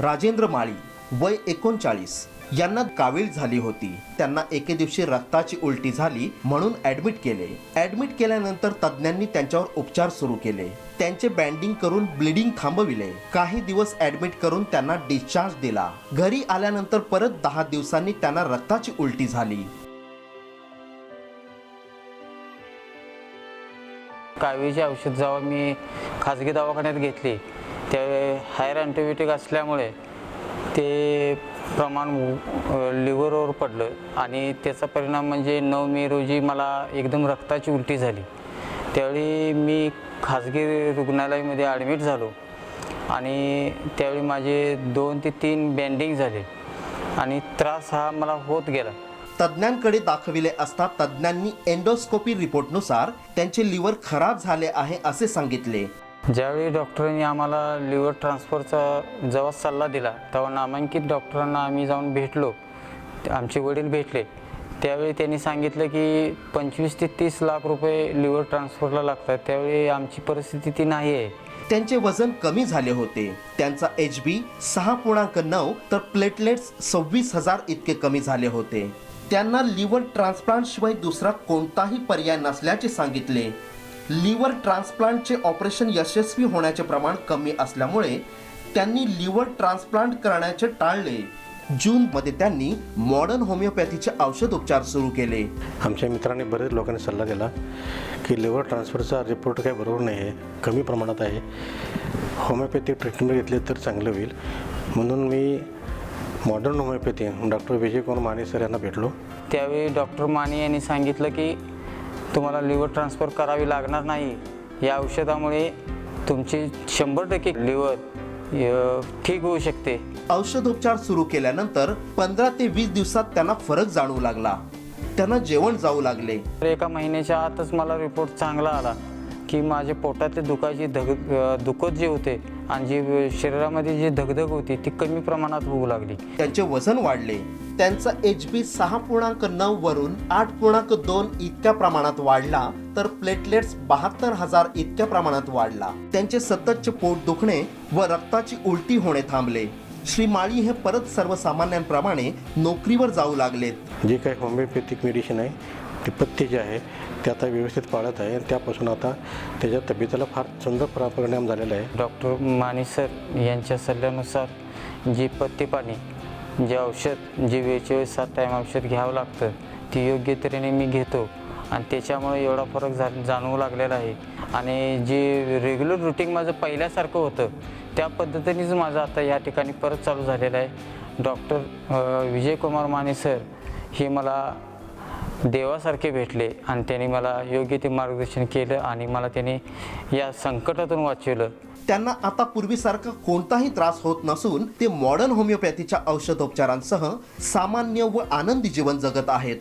राजेंद्र माळी वय एकोणचाळीस यांना कावीळ झाली होती. त्यांना एके दिवशी रक्ताची उलटी झाली म्हणून ऍडमिट केले. ऍडमिट केल्यानंतर तज्ज्ञांनी त्यांच्यावर उपचार सुरू केले. त्यांचे बँडिंग करून ब्लिडिंग थांबविले. काही दिवस ऍडमिट करून त्यांना डिस्चार्ज दिला. घरी आल्यानंतर परत दहा दिवसांनी त्यांना रक्ताची उलटी झाली. कावीळची औषध जेव्हा मी खाजगी दवाखान्यात घेतली त्या हायर अँटीबायोटिक असल्यामुळे ते प्रमाण लिव्हरवर पडलं. आणि त्याचा परिणाम म्हणजे नऊ मे रोजी मला एकदम रक्ताची उलटी झाली. त्यावेळी मी खाजगी रुग्णालयामध्ये ॲडमिट झालो. आणि त्यावेळी माझे दोन ते तीन बँडिंग झाले. आणि त्रास हा मला होत गेला. तज्ज्ञांकडे दाखविले असता तज्ज्ञांनी एंडोस्कोपी रिपोर्टनुसार त्यांचे लिव्हर खराब झाले आहे असे सांगितले. ज्यावेळी डॉक्टरांनी आम्हाला लिव्हर ट्रान्सफरचा जेव्हा सल्ला दिला तेव्हा नामांकित डॉक्टरांना आम्ही जाऊन भेटलो आमचे वडील भेटले. त्यावेळी त्यांनी सांगितलं की पंचवीस ते तीस लाख रुपये लिव्हर ट्रान्सफरला लागतात त्यावेळी आमची परिस्थिती ती नाही आहे. त्यांचे वजन कमी झाले होते. त्यांचा एच बी सहा पूर्णांक नऊ तर प्लेटलेट्स सव्वीस हजार इतके कमी झाले होते. त्यांना लिव्हर ट्रान्सप्लांट शिवाय दुसरा कोणताही पर्याय नसल्याचे सांगितले. लिव्हर ट्रान्सप्लांटचे ऑपरेशन यशस्वी होण्याचे प्रमाण कमी असल्यामुळे त्यांनी लिव्हर ट्रान्सप्लांट करण्याचे टाळले. जूनमध्ये त्यांनी मॉडर्न होमिओपॅथीचे औषधोपचार सुरू केले. आमच्या मित्रांनी बरेच लोकांनी सल्ला दिला की लिव्हर ट्रान्सफरचा रिपोर्ट काही बरोबर नाही आहे कमी प्रमाणात आहे. होमिओपॅथिक ट्रीटमेंट घेतले तर चांगलं होईल. म्हणून मी modern homeopathy doctor Vijay Kumar Mane sir यांना भेटलो. त्यावेळी डॉक्टर माने यांनी सांगितलं की तुम्हाला लिव्हर ट्रान्सफर करावी लागणार नाही. या औषधामुळे तुमची शंभर टक्के लिव्हर ठीक होऊ शकते. औषधोपचार सुरू केल्यानंतर पंधरा ते वीस दिवसात त्यांना फरक जाणवू लागला. त्यांना जेवण जाऊ लागले. तर एका महिन्याच्या आतच मला रिपोर्ट चांगला आला. की माझ्या पोटातले दुखाची धग दुखत जे होते आणि जी शरीरामध्ये जी धगधग होती ती कमी प्रमाणात होऊ लागली. त्यांचे वजन वाढले. त्यांचा एच बी सहा पूर्णांक नऊ वरून आठ पूर्णांक दोन इतक्या प्रमाणात वाढला तर प्लेटलेट्स बहात्तर हजार इतक्या प्रमाणात वाढला. त्यांचे सततचे पोट दुखणे व रक्ताची उलटी होणे थांबले. श्री माळी हे परत सर्वसामान्यांप्रमाणे नोकरीवर जाऊ लागलेत. जे काही होमिओपॅथिक मेडिसिन आहे ते पथ्य जे आहे ते आता व्यवस्थित पाळत आहे त्यापासून आता त्याच्या तब्येतीला फार सुंदर प्रा- परिणाम झालेला आहे. डॉक्टर माने सर यांच्या सल्ल्यानुसार जी पत्ती पाणी जे औषध जे वेळच्या वेळेस सात टाईम औषध घ्यावं लागतं ती योग्य तऱ्हेने मी घेतो. आणि त्याच्यामुळे एवढा फरक जा जाणवू लागलेला आहे. आणि जे रेग्युलर रुटीन माझं पहिल्यासारखं होतं त्या पद्धतीनेच माझं आता या ठिकाणी परत चालू झालेलं आहे. डॉक्टर विजयकुमार माने सर हे मला देवासारखे भेटले आणि त्यांनी मला योग्य ते मार्गदर्शन केलं आणि मला त्यांनी या संकटातून वाचवलं. त्यांना आता पूर्वीसारखा कोणताही त्रास होत नसून ते मॉडर्न होमिओपॅथीच्या औषधोपचारांसह सामान्य व आनंदी जीवन जगत आहेत.